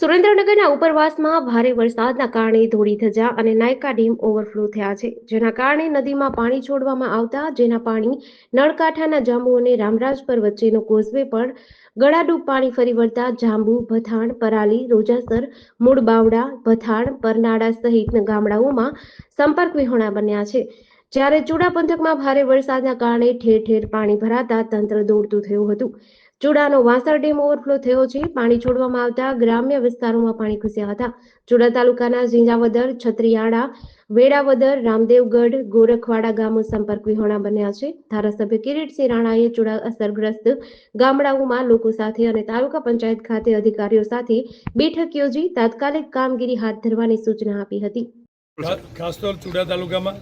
સુરેન્દ્રનગરના ઉપરવાસમાં ભારે વરસાદના કારણે ધોળી ધજા અને નાયકા ડેમ ઓવરફ્લો થયા છે, જેના કારણે નદીમાં પાણી છોડવામાં આવતા, જેના પાણી નળકાંઠાના જાંબુ અને રામરાજપર વચ્ચેનો કોઝવે પણ ગળાડૂબ પાણી ફરી વળતા, જાંબુ, ભથાણ, પરાલી, રોજાસર મૂળ બાવડા ભથાણ, પરનાળા સહિતના ગામડાઓમાં સંપર્ક વિહોણા બન્યા છે. જ્યારે ચૂડા પંથકમાં ભારે વરસાદના કારણે ઠેર ઠેર પાણી ભરાતા તંત્ર દોડતું થયું હતું. ચુડાનો વાંસર ડેમ ઓવરફ્લો થયો છે. પાણી છોડવામાં આવતા ગ્રામ્ય વિસ્તારોમાં પાણી ઘૂસ્યા હતા. ચુડા તાલુકાના ઝીંઝાવદર, છત્રીયાળા, વેડાવદર, રામદેવગઢ, ગોરખવાડા ગામો સંપર્ક વિહોણા બન્યા છે. ધારાસભ્ય કિરીટસિંહ રાણાએ ચુડા અસરગ્રસ્ત ગામડાઓમાં લોકો સાથે અને તાલુકા પંચાયત ખાતે અધિકારીઓ સાથે બેઠક યોજી તાત્કાલિક કામગીરી હાથ ધરવાની સૂચના આપી હતી. ખાસ તો ચુડા તાલુકામાં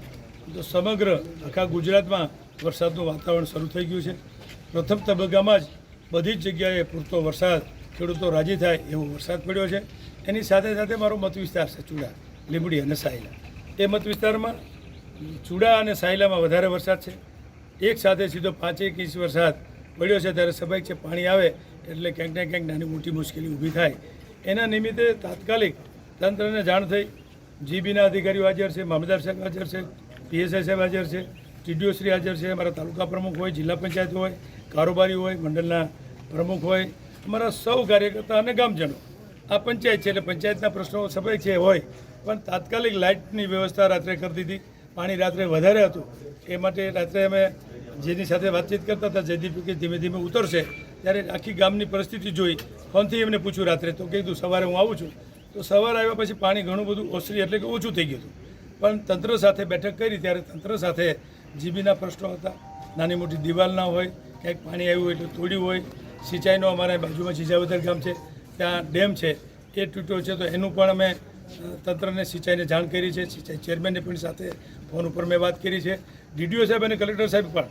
સમગ્ર આખા ગુજરાતમાં વરસાદનું વાતાવરણ શરૂ થઈ ગયું છે. પ્રથમ તબક્કામાં જ બધી જ જગ્યાએ પૂરતો વરસાદ, ખેડૂતો રાજી થાય એવો વરસાદ પડ્યો છે. એની સાથે સાથે મારો મત વિસ્તાર છે ચૂડા, લીંબડી અને સાયલા. એ મત વિસ્તારમાં ચૂડા અને સાયલામાં વધારે વરસાદ છે. એક સાથે સીધો પાંચેક ઇંચ વરસાદ પડ્યો છે ત્યારે સ્વાભાવિક છે, પાણી આવે એટલે ક્યાંક ને ક્યાંક નાની મોટી મુશ્કેલી ઊભી થાય. એના નિમિત્તે તાત્કાલિક તંત્રને જાણ થઈ. જીબીના અધિકારીઓ હાજર છે, મામલતદાર સાહેબ હાજર છે, પીએસઆઈ સાહેબ હાજર છે ટીડીઓ શ્રી હાજર છે અમારા તાલુકા પ્રમુખ હોય, જિલ્લા પંચાયત હોય, કારોબારી હોય, મંડળના પ્રમુખ હોય, અમારા સૌ કાર્યકર્તા અને ગામજનો. આ પંચાયત છે એટલે પંચાયતના પ્રશ્નો સભય છે, હોય. પણ તાત્કાલિક લાઇટની વ્યવસ્થા રાત્રે કરી દીધી. પાણી રાત્રે વધારે હતું. એ માટે રાત્રે અમે જેની સાથે વાતચીત કરતા હતા, જયદીપ ધીમે ધીમે ઉતરશે. ત્યારે આખી ગામની પરિસ્થિતિ જોઈ. ફોનથી એમને પૂછ્યું રાત્રે. તો કીધું, સવારે હું આવું છું. તો સવારે આવ્યા પછી પાણી ઘણું બધું ઓસરી એટલે કે ઓછું થઈ ગયું હતું. પણ તંત્ર સાથે બેઠક કરી, ત્યારે તંત્ર સાથે જીબીના પ્રશ્નો હતા. નાની મોટી દિવાલ ના હોય, ક્યાંક પાણી આવ્યું હોય એટલે તોડ્યું હોય. સિંચાઈનો અમારા બાજુમાં જીજાવદર ગામ છે, ત્યાં ડેમ છે. એ તૂટ્યો છે તો એનું પણ અમે તંત્રને સિંચાઈને જાણ કરી છે. સિંચાઈ ચેરમેનને પણ સાથે ફોન ઉપર મેં વાત કરી છે. ડીડીઓ સાહેબ અને કલેક્ટર સાહેબ પણ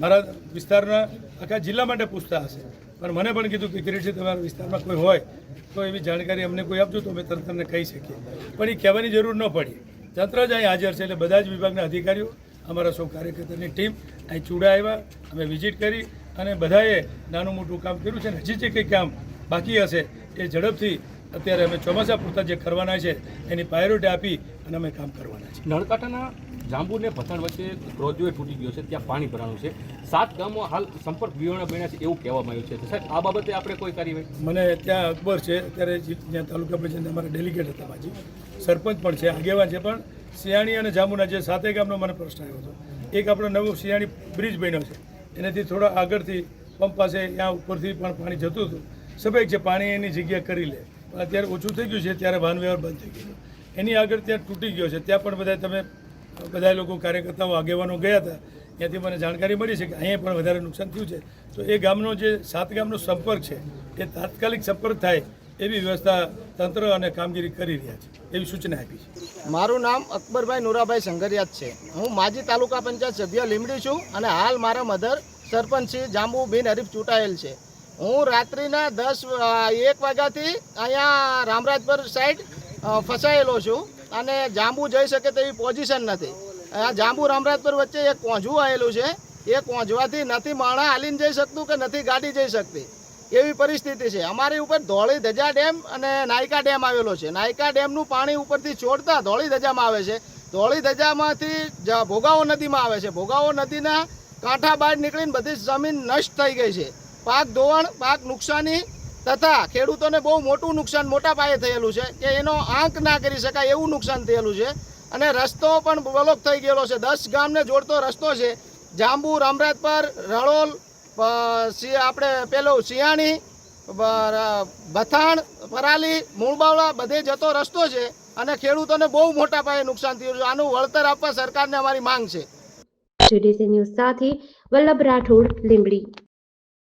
મારા વિસ્તારના આખા જિલ્લા માટે પૂછતા હશે. પણ મને પણ કીધું કે છે તમારા વિસ્તારમાં કોઈ હોય, તો એવી જાણકારી અમને કોઈ આપજો તો અમે તંત્રને કહી શકીએ. પણ એ કહેવાની જરૂર ન પડી. તંત્ર જ અહીં હાજર છે એટલે બધા જ વિભાગના અધિકારીઓ અમારા સૌ કાર્યકર્તાની ટીમ અહીં ચૂડા આવ્યા અમે વિઝિટ કરી અને બધાએ નાનું મોટું કામ કર્યું છે ને હજી જે કંઈ કામ બાકી હશે એ ઝડપથી અત્યારે અમે ચોમાસા પૂરતા જે કરવાના છે એની પ્રાયોરિટી આપી અને અમે કામ કરવાના છે નળકાંઠાના જાંબુ ને ભથાણ વચ્ચે ક્રોઝવે તૂટી ગયો છે ત્યાં પાણી ભરાણું છે. સાત ગામો હાલ સંપર્ક વિહોણા બન્યા છે એવું કહેવામાં આવ્યું છે. સાહેબ આ બાબતે આપણે કોઈ કાર્યવાહી? મને ત્યાં અકબર છે અત્યારે જ્યાં તાલુકા પંચાયત અમારા ડેલિગેટ હતા માજી. સરપંચ પણ છે આગેવાન છે પણ. સિયાણી અને જાંબુના જે સાતે ગામનો મને પ્રશ્ન આવ્યો હતો. એક આપણો નવો સિયાણી બ્રિજ બન્યો છે. એનાથી થોડા આગળથી પંપ પાસે ત્યાં ઉપરથી પણ પાણી જતું હતું. સ્વાભાવિક છે પાણી એની જગ્યા કરી લે. પણ અત્યારે ઓછું થઈ ગયું છે, ત્યારે વાહન વ્યવહાર બંધ થઈ ગયો એની આગળ ત્યાં તૂટી ગયો છે. ત્યાં પણ બધા તમે બધા લોકો કાર્યકર્તાઓ, આગેવાનો ગયા હતા. ત્યાંથી મને જાણકારી મળી છે કે અહીંયા પણ વધારે નુકસાન થયું છે. તો એ ગામનો જે સાત ગામનો સંપર્ક છે, એ તાત્કાલિક સંપર્ક થાય એવી વ્યવસ્થા તંત્ર અને કામગીરી કરી રહ્યા છે, એવી સૂચના આપી છે. મારું નામ અકબરભાઈ નુરાભાઈ સંગરિયાત છે. હું માજી તાલુકા પંચાયત સભ્ય લીમડી છું અને હાલ મારા મધર સરપંચ શ્રી જાંબુ બિન હરીફ ચૂંટાયેલ છે. હું રાત્રિના દસ એક વાગ્યાથી અહીંયા રામરાજપર સાઈડ ફસાયેલો છું અને જાંબુ જઈ શકે તેવી પોઝિશન નથી. આ જાંબુ રામરાજપુર વચ્ચે એક કોંજવું આવેલું છે. એ કોંજવાથી નથી માણા હાલીને જઈ શકતું કે નથી ગાડી જઈ શકતી. એવી પરિસ્થિતિ છે. અમારી ઉપર ધોળી ધજા ડેમ અને નાયકા ડેમ આવેલો છે. નાયકા ડેમનું પાણી ઉપરથી છોડતા ધોળી ધજામાં આવે છે. ધોળી ધજામાંથી ભોગાવો નદીમાં આવે છે. ભોગાવો નદીના કાંઠા બહાર નીકળીને બધી જમીન નષ્ટ થઈ ગઈ છે. પાક ધોવાણ, પાક નુકસાની તથા ખેડૂતોને બહુ મોટું નુકસાન મોટા પાયે થયેલું છે કે એનો આંક ના કરી શકાય એવું નુકસાન થયેલું છે. અને રસ્તો પણ બ્લોક થઈ ગયેલો છે. દસ ગામને જોડતો રસ્તો છે. જાંબુ રામરાજપર રળોલ પ- સી- આપણે પેલો સિયાણી બ- બથાણ, પરાલી, મૂળબાવળા બધે જતો રસ્તો છે અને ખેડૂતોને બહુ મોટા પાયે નુકસાન થયું છે. આનું વળતર આપવા સરકારને અમારી માંગ છે. ન્યૂઝ સાથે વલ્લભ રાઠોડ, લીંબડી.